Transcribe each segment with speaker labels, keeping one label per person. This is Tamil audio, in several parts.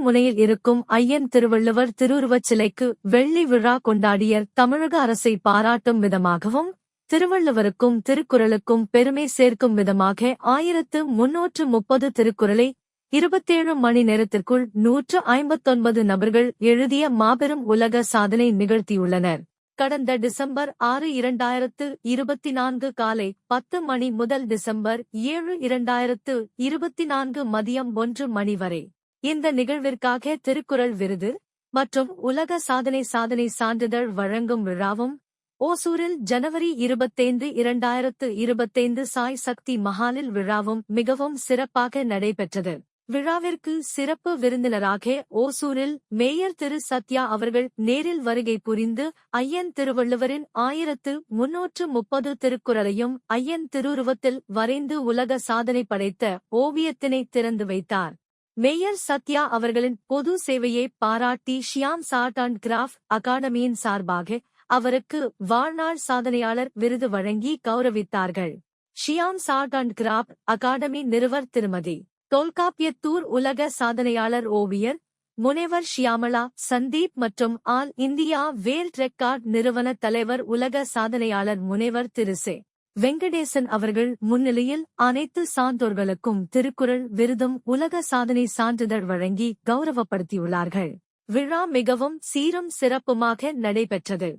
Speaker 1: முனையில் இருக்கும் ஐயன் திருவள்ளுவர் திருவுருவச் சிலைக்கு வெள்ளி விழா கொண்டாடிய தமிழக அரசை பாராட்டும் விதமாகவும் திருவள்ளுவருக்கும் திருக்குறளுக்கும் பெருமை சேர்க்கும் விதமாக ஆயிரத்து முன்னூற்று முப்பது திருக்குறளை இருபத்தேழு மணி நேரத்திற்குள் நூற்று ஐம்பத்தொன்பது நபர்கள் எழுதிய மாபெரும் உலக சாதனை நிகழ்த்தியுள்ளனர். கடந்த டிசம்பர் ஆறு இரண்டாயிரத்து இருபத்தி நான்கு காலை பத்து மணி முதல் டிசம்பர் ஏழு இரண்டாயிரத்து இருபத்தி நான்கு மதியம் ஒன்று மணி வரை இந்த நிகழ்விற்காக திருக்குறள் விருது மற்றும் உலக சாதனை சாதனை சான்றிதழ் வழங்கும் விழாவும் ஓசூரில் ஜனவரி இருபத்தைந்து இரண்டாயிரத்து இருபத்தைந்து சாய் சக்தி மஹாலில் விழாவும் மிகவும் சிறப்பாக நடைபெற்றது. விழாவிற்கு சிறப்பு விருந்தினராக ஓசூரில் மேயர் திரு சத்யா அவர்கள் நேரில் வருகை புரிந்து ஐயன் திருவள்ளுவரின் ஆயிரத்து முன்னூற்று முப்பது திருக்குறளையும் ஐயன் திருருவத்தில் வரைந்து உலக சாதனை படைத்த ஓவியத்தினை திறந்து வைத்தார். மேயர் சத்யா அவர்களின் பொது சேவையை பாராட்டி ஷியாம் சார்ட் அண்ட் கிராஃப்ட் அகாடமியின் சார்பாக அவருக்கு வாழ்நாள் சாதனையாளர் விருது வழங்கி கௌரவித்தார்கள். Shyam chart and craft academy நிறுவர் திருமதி. தொல்காப்பியத்தூர் உலக சாதனையாளர் ஓவியர் முனைவர் ஷியாமலா சந்தீப் மற்றும் ஆல் இந்தியா வேல்ட் ரெக்கார்ட் நிறுவன தலைவர் உலக சாதனையாளர் முனைவர் திருசே வெங்கடேசன் அவர்கள் முன்னிலையில் அனைத்து சான்றோர்களுக்கும் திருக்குறள் விருதும் உலக சாதனை சான்றிதழ் வழங்கி கௌரவப்படுத்தியுள்ளார்கள். விழா மிகவும் சீரும் சிறப்புமாக நடைபெற்றது.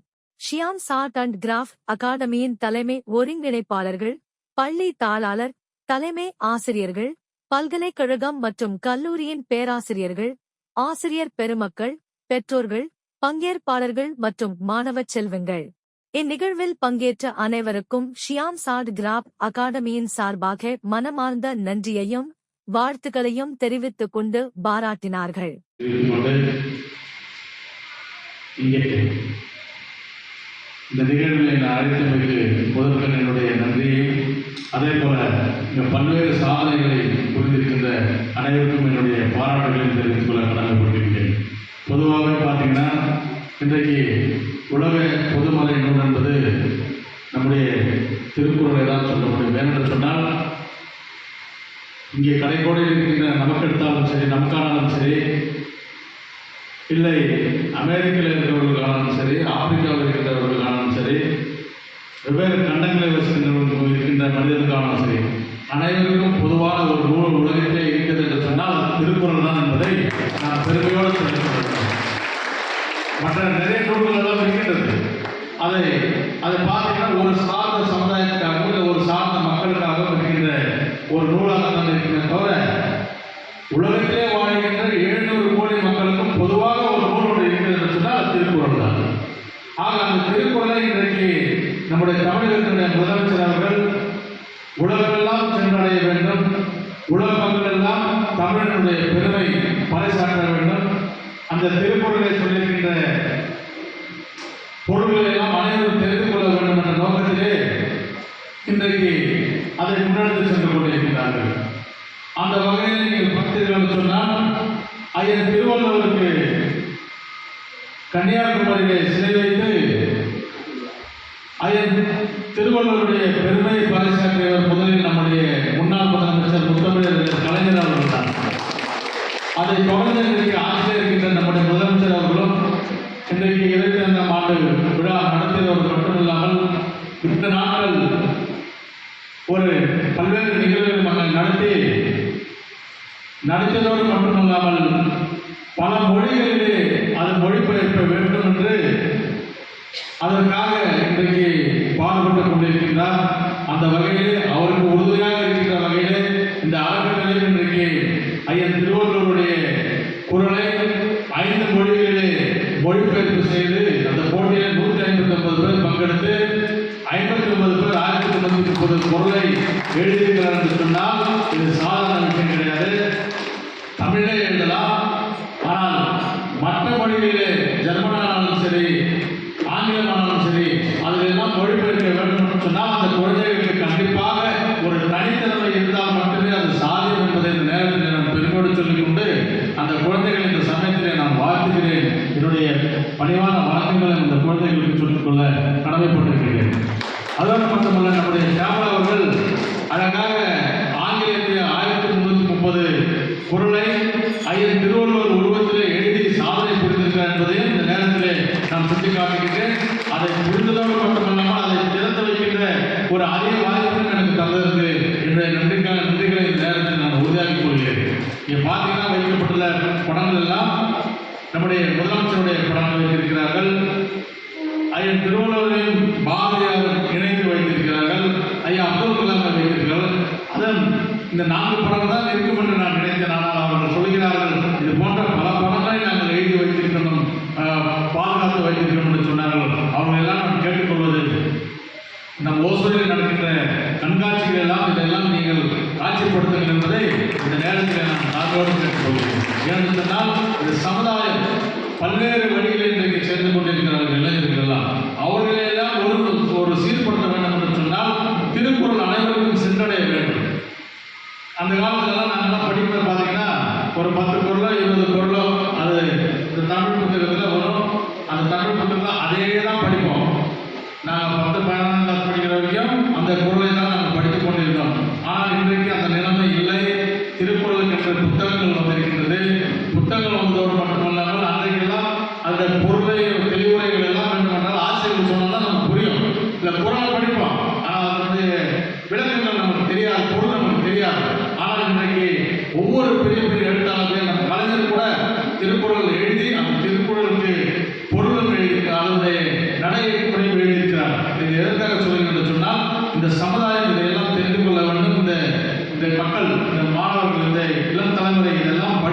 Speaker 1: ஷியாம் சார்ட் அண்ட் கிராஃப் அகாடமியின் தலைமை ஒருங்கிணைப்பாளர்கள் பள்ளி தாளாளர் தலைமை ஆசிரியர்கள் பல்கலைக்கழகம் மற்றும் கல்லூரியின் பேராசிரியர்கள் ஆசிரியர் பெருமக்கள் பெற்றோர்கள் பங்கேற்பாளர்கள் மற்றும் மாணவச் செல்வங்கள். இந்நிகழ்வில் பங்கேற்ற அனைவருக்கும் ஷியாம் சாட் கிராப் அகாடமியின் சார்பாக மனமார்ந்த நன்றியையும் வாழ்த்துக்களையும் தெரிவித்துக் கொண்டு பாராட்டினார்கள்.
Speaker 2: இந்த நிகழ்வில் என்னை அழைத்தமைக்கு முதற்கண் என்னுடைய நன்றியையும் அதே போல இங்க பல்வேறு சாதனைகளை புரிந்திருக்கின்ற அனைவருக்கும் என்னுடைய பாராட்டுகளையும் தெரிவித்துக் கொள்ள கடமைப்பட்டிருக்கிறேன். பொதுவாக இன்றைக்கு உலக பொதுமறை நூல் என்பது நம்முடைய திருக்குறளை தான் சொல்ல முடியும். ஏனென்று சொன்னால் இங்கே கடைக்கோடியில் இருக்கின்ற நமக்கு எடுத்தாலும் சரி நமக்கானாலும் சரி இல்லை அமெரிக்காவில் இருக்கிறவர்களுக்கானாலும் சரி ஆப்பிரிக்காவில் இருக்கிறவர்களுக்கானாலும் சரி வெவ்வேறு கண்டங்களில் வசிக்கின்றவர்கள் இருக்கின்ற மனிதர்களுக்கானாலும் சரி அனைவருக்கும் பொதுவான ஒரு நூல் உலகத்திலே இருக்கிறது என்று சொன்னால் திருக்குறள் தான் என்பதை நான் பெருமையோடு தெரிவித்துள்ளேன் மற்ற நிறைய நூல்கள் எல்லாம் இருக்கின்றது. அதை அதை பார்த்தீங்கன்னா ஒரு சார்ந்த சமுதாயத்துக்காகவும் இல்லை ஒரு சார்ந்த மக்களுக்காகவும் இருக்கின்ற ஒரு நூலாக தான் இருக்கின்ற தவிர உலகத்திலே வாழ்கின்ற எழுநூறு கோடி மக்களுக்கும் பொதுவாக ஒரு நூல் ஒன்று இருக்கிறது சொன்னால் அது திருக்குறள் தான். ஆக அந்த திருக்குறளை இன்றைக்கு நம்முடைய தமிழகத்தினுடைய முதலமைச்சர் அவர்கள் உலகமெல்லாம் சென்றடைய வேண்டும் உலக மக்கள் எல்லாம் தமிழனுடைய பெருமை பறைசாற்ற வேண்டும் அந்த திருக்குறளை சொல்லியிருக்கின்ற பொருள்களை எல்லாம் அனைவரும் தெரிந்து கொள்ள வேண்டும் என்ற நோக்கத்திலே இன்றைக்கு அதை முன்னெடுத்து சென்று கொண்டிருக்கிறார்கள் அந்த வகையில் நீங்கள் பார்த்தீர்கள் சொன்னால் ஐயன் திருவள்ளுவருக்கு கன்னியாகுமரியிலே சிலை வைத்து ஐயன் திருவள்ளுவருடைய பெருமையை பறைசாற்றியவர் பல்வேறு நிகழ்வுகள் நடத்தி நடத்தியதோடு மட்டுமல்லாமல் பல மொழிகளிலே அது மொழிபெயர்க்க வேண்டும் என்று அதற்காக இன்றைக்கு பாடுபட்டுக் கொண்டிருக்கின்றார். அந்த வகையிலே பேர் பொருளை எழுதுகிறார் என்று சொன்னால் இது சாதாரண விஷயம் கிடையாது. தமிழே எழுதலாம். ஆனால் மற்ற மொழிகளிலே ஜெர்மனானாலும் சரி ஆங்கிலமானாலும் சரி அதிலெல்லாம் மொழிபெயர்க்க வேண்டும் என்று சொன்னால் அந்த குழந்தைகளுக்கு கண்டிப்பாக ஒரு தனித்தன்மை இருந்தால் மட்டுமே அது சாதியம் என்பதை இந்த நேரத்தில் நான் பெருமையோடு சொல்லிக் கொண்டு அந்த குழந்தைகள் இந்த சமயத்திலே நான் வாழ்த்துகிறேன். என்னுடைய பணிவான வணக்கங்களை அந்த குழந்தைகளுக்கு சொல்லிக்கொள்ள கடமைப்பட்டிருக்கிறேன். அதோடு மட்டுமல்ல நம்முடைய சாமல் அவர்கள் அழகாக ஆங்கிலத்தில் ஆயிரத்தி முன்னூற்றி முப்பது பொருளை ஐயன் திருவள்ளுவர் உருவத்திலே எழுதி சாதனை புரிந்திருக்கிறார் என்பதையும் இந்த நேரத்திலே நான் சுட்டிக்காட்டுகின்றேன். அதை புரிந்ததோடு மட்டுமல்லாமல் அதை திறந்து வைக்கின்ற ஒரு அரிய வாய்ப்பு எனக்கு தந்தது என்ற நன்றிக்கான நன்றிகளை இந்த நேரத்தில் நான் உறுதியாகிக் கொள்கிறேன். இங்கே பார்த்தீங்கன்னா வைக்கப்பட்டுள்ள படங்கள் எல்லாம் நம்முடைய முதல் ஐயன் திருவள்ளுவரையும் பாரதியாரும் இணைந்து வைத்திருக்கிறார்கள். ஐயா அப்துல் கலாம் வைத்திருக்கிறார்கள். அதன் இந்த நான்கு படம் தான் இருக்கும் என்று நான் நினைத்தேன். ஆனால் அவர்கள் சொல்கிறார்கள் இது போன்ற பல படங்களை நாங்கள் எழுதி வைத்திருக்கணும் பாதுகாத்து வைத்திருக்கணும் என்று சொன்னார்கள். அவர்கள் எல்லாம் நான் கேட்டுக்கொள்வது நம் ஓசூரில் நடக்கின்ற கண்காட்சிகள் எல்லாம் இதெல்லாம் நீங்கள் காட்சிப்படுத்துங்கள் என்பதை இந்த நேரத்தில் நான் நாங்களோடு கேட்டுக்கொள்கிறேன். ஏனென்றால் சொன்னால் இந்த சமுதாயம் பல்வேறு வழிகளில் இன்றைக்கு சேர்ந்து கொண்டிருக்கிறது இளைஞர்கள் எல்லாம் அவர்களை எல்லாம் ஒரு ஒரு சீர்படுத்த வேண்டும் என்று சொன்னால் திருக்குறள் அனைவருக்கும் சென்றடைய வேண்டும் அந்த காலத்துலலாம் நாங்கள்லாம் படிக்கிறது பார்த்தீங்கன்னா ஒரு பத்து பொருளோ இருபது பொருளோ அது இந்த தமிழ் புத்தகத்தில் வரும் அந்த தமிழ் புத்தகத்தில் அதே தான் படிப்போம் நாங்கள் பத்து பதினொன்றாம் கிளாஸ் படிக்கிற வரைக்கும் அந்த பொருளை தான் நாங்கள் படித்துக் கொண்டிருந்தோம். ஆனால் இன்றைக்கு அந்த நிலைமை இல்லை. திருக்குறளுக்கு என்ற புத்தகங்கள் வந்திருக்கின்றது. புத்தகங்கள் வந்ததோடு மட்டுமல்லாமல் அன்றைக்கெல்லாம் அந்த பொருளை தெளிவுரைகள் எல்லாம் வேண்டுமென்றால் ஆசிரியர்கள் சொன்னால் தான் நமக்கு புரியும். இல்லை குரலை படிப்போம் ஆனால் வந்து விளக்கங்கள் நமக்கு தெரியாது பொருள் நமக்கு தெரியாது. ஆனால் இன்றைக்கு ஒவ்வொரு பெரிய பெரிய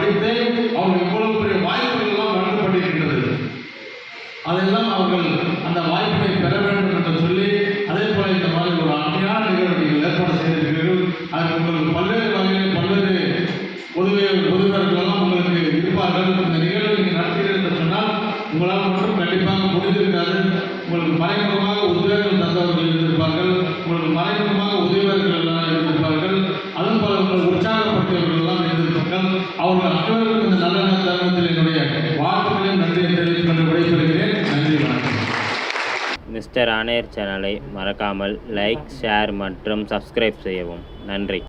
Speaker 2: படித்து அவர்கள் இவ்வளவு பெரிய வாய்ப்புகள் எல்லாம் வழங்கப்பட்டிருக்கின்றது. அதெல்லாம் அவர்கள் அந்த வாய்ப்பினை பெற வேண்டும் என்று சொல்லி அதே போல இந்த மாதிரி ஒரு அருமையான நிகழ்வுகள் ஏற்பாடு செய்திருக்கிறீர்கள். அதுக்கு உங்களுக்கு பல்வேறு வகையில் பல்வேறு பொதுவே உதவியாளர்கள் எல்லாம் உங்களுக்கு இருப்பார்கள். இந்த நிகழ்வை நீங்கள் நடத்துகிறீர்கள் என்று சொன்னால் உங்களால் மட்டும் கண்டிப்பாக முடிந்திருக்காது. உங்களுக்கு மறைமுகமாக உத்வேகம் தந்தவர்கள் இருந்திருப்பார்கள். உங்களுக்கு மறைமுக உதவியாளர்கள் எல்லாம் இருந்திருப்பார்கள் அதுவும் பல உங்களை உற்சாகப்படுத்தியவர்கள் எல்லாம் இருந்திருப்பார்கள் அவர்கள் அனைவருக்கும் இந்த நல்ல தருணத்தில் என்னுடைய வாழ்த்துக்களையும் நன்றியை கொண்டு விடைபெறுகிறேன். நன்றி வணக்கம்.
Speaker 3: மிஸ்டர் ஆனேர் சேனலை மறக்காமல் லைக் ஷேர் மற்றும் சப்ஸ்கிரைப் செய்யவும். நன்றி.